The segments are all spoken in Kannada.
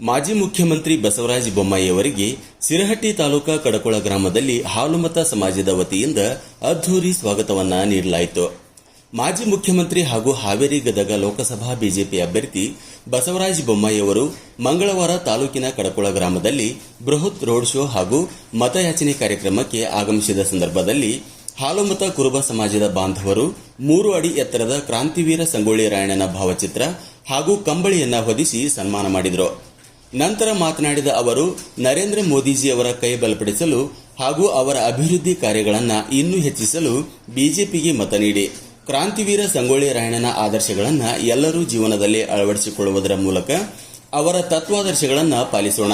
ಮಾಜಿ ಮುಖ್ಯಮಂತ್ರಿ ಬಸವರಾಜ ಬೊಮ್ಮಾಯಿಯವರಿಗೆ ಸಿರಹಟ್ಟಿ ತಾಲೂಕಾ ಕಡಕೊಳ ಗ್ರಾಮದಲ್ಲಿ ಹಾಲುಮತ ಸಮಾಜದ ವತಿಯಿಂದ ಅದ್ದೂರಿ ಸ್ವಾಗತವನ್ನ ನೀಡಲಾಯಿತು. ಮಾಜಿ ಮುಖ್ಯಮಂತ್ರಿ ಹಾಗೂ ಹಾವೇರಿ ಗದಗ ಲೋಕಸಭಾ ಬಿಜೆಪಿ ಅಭ್ಯರ್ಥಿ ಬಸವರಾಜ ಬೊಮ್ಮಾಯಿಯವರು ಮಂಗಳವಾರ ತಾಲೂಕಿನ ಕಡಕೊಳ ಗ್ರಾಮದಲ್ಲಿ ಬೃಹತ್ ರೋಡ್ ಶೋ ಹಾಗೂ ಮತಯಾಚನೆ ಕಾರ್ಯಕ್ರಮಕ್ಕೆ ಆಗಮಿಸಿದ ಸಂದರ್ಭದಲ್ಲಿ ಹಾಲುಮತ ಕುರುಬ ಸಮಾಜದ ಬಾಂಧವರು ಮೂರು ಅಡಿ ಎತ್ತರದ ಕ್ರಾಂತಿವೀರ ಸಂಗೊಳ್ಳಿ ರಾಯಣ್ಣನ ಭಾವಚಿತ್ರ ಹಾಗೂ ಕಂಬಳಿಯನ್ನ ಹೊದಿಸಿ ಸನ್ಮಾನ ಮಾಡಿದರು. ನಂತರ ಮಾತನಾಡಿದ ಅವರು, ನರೇಂದ್ರ ಮೋದಿಜಿಯವರ ಕೈ ಬಲಪಡಿಸಲು ಹಾಗೂ ಅವರ ಅಭಿವೃದ್ಧಿ ಕಾರ್ಯಗಳನ್ನು ಇನ್ನೂ ಹೆಚ್ಚಿಸಲು ಬಿಜೆಪಿಗೆ ಮತ ನೀಡಿ. ಕ್ರಾಂತಿವೀರ ಸಂಗೊಳ್ಳಿ ರಾಯಣ್ಣನ ಆದರ್ಶಗಳನ್ನು ಎಲ್ಲರೂ ಜೀವನದಲ್ಲಿ ಅಳವಡಿಸಿಕೊಳ್ಳುವುದರ ಮೂಲಕ ಅವರ ತತ್ವಾದರ್ಶಗಳನ್ನು ಪಾಲಿಸೋಣ.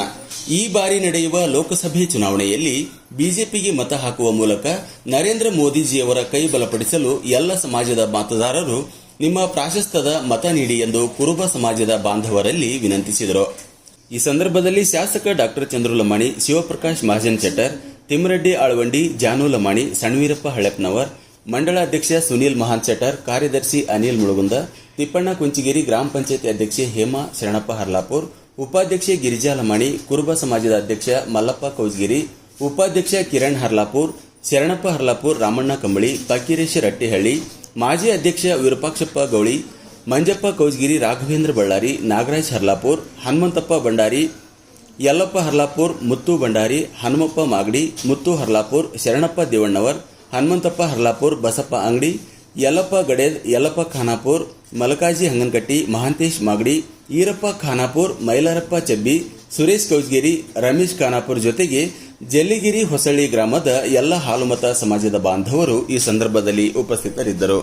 ಈ ಬಾರಿ ನಡೆಯುವ ಲೋಕಸಭೆ ಚುನಾವಣೆಯಲ್ಲಿ ಬಿಜೆಪಿಗೆ ಮತ ಹಾಕುವ ಮೂಲಕ ನರೇಂದ್ರ ಮೋದಿಜಿಯವರ ಕೈ ಬಲಪಡಿಸಲು ಎಲ್ಲ ಸಮಾಜದ ಮತದಾರರು ನಿಮ್ಮ ಪ್ರಾಶಸ್ತ್ಯದ ಮತ ನೀಡಿ ಎಂದು ಕುರುಬ ಸಮಾಜದ ಬಾಂಧವರಲ್ಲಿ ವಿನಂತಿಸಿದರು. ಈ ಸಂದರ್ಭದಲ್ಲಿ ಶಾಸಕ ಡಾಕ್ಟರ್ ಚಂದ್ರು ಲಮಾಣಿ ಶಿವಪ್ರಕಾಶ್ ಮಹಾಜನ್ ಶೆಟ್ಟರ್ ತಿಮ್ಮರೆಡ್ಡಿ ಆಳ್ವಂಡಿ, ಜಾನು ಲಮಾಣಿ, ಸಣ್ವೀರಪ್ಪ ಹಳೆಪ್ನವರ್ ಮಂಡಳ ಅಧ್ಯಕ್ಷ ಸುನೀಲ್ ಮಹಾನ್ ಶೆಟ್ಟರ್, ಕಾರ್ಯದರ್ಶಿ ಅನಿಲ್ ಮುಳುಗುಂದ, ತಿಪ್ಪಣ್ಣ ಕುಂಚಿಗಿರಿ ಗ್ರಾಮ ಪಂಚಾಯತಿ ಅಧ್ಯಕ್ಷೆ ಹೇಮಾ ಶರಣಪ್ಪ ಹರ್ಲಾಪುರ್, ಉಪಾಧ್ಯಕ್ಷೆ ಗಿರಿಜಾ ಲಮಾಣಿ, ಕುರುಬ ಸಮಾಜದ ಅಧ್ಯಕ್ಷ ಮಲ್ಲಪ್ಪ ಕೌಜ್ಗಿರಿ, ಉಪಾಧ್ಯಕ್ಷ ಕಿರಣ್ ಹರ್ಲಾಪುರ್, ಶರಣಪ್ಪ ಹರ್ಲಾಪುರ್, ರಾಮಣ್ಣ ಕಂಬಳಿ, ಫಕೀರೇಶ ರಟ್ಟಿಹಳ್ಳಿ, ಮಾಜಿ ಅಧ್ಯಕ್ಷ ವಿರೂಪಾಕ್ಷಪ್ಪ ಗೌಳಿ ಮಂಜಪ್ಪ, ಕೌಜ್ಗಿರಿ, ರಾಘವೇಂದ್ರ ಬಳ್ಳಾರಿ, ನಾಗರಾಜ್ ಹರ್ಲಾಪುರ್, ಹನುಮಂತಪ್ಪ ಭಂಡಾರಿ, ಯಲ್ಲಪ್ಪ ಹರ್ಲಾಪುರ್, ಮುತ್ತು ಭಂಡಾರಿ, ಹನುಮಪ್ಪ ಮಾಗಡಿ, ಮುತ್ತು ಹರ್ಲಾಪುರ್, ಶರಣಪ್ಪ ದೇವಣ್ಣವರ್, ಹನುಮಂತಪ್ಪ ಹರ್ಲಾಪುರ್, ಬಸಪ್ಪ ಅಂಗಡಿ, ಯಲ್ಲಪ್ಪ ಗಡೇದ್, ಯಲ್ಲಪ್ಪ ಖಾನಾಪುರ್, ಮಲಕಾಜಿ ಹಂಗನಕಟ್ಟಿ, ಮಹಾಂತೇಶ್ ಮಾಗಡಿ, ಈರಪ್ಪ ಖಾನಾಪುರ್, ಮೈಲಾರಪ್ಪ ಚಬ್ಬಿ, ಸುರೇಶ್ ಕೌಜ್ಗಿರಿ, ರಮೇಶ್ ಖಾನಾಪುರ್ ಜೊತೆಗೆ ಜಲ್ಲಿಗಿರಿ ಹೊಸಳ್ಳಿ ಗ್ರಾಮದ ಎಲ್ಲ ಹಾಲುಮತ ಸಮಾಜದ ಬಾಂಧವರು ಈ ಸಂದರ್ಭದಲ್ಲಿ ಉಪಸ್ಥಿತರಿದ್ದರು.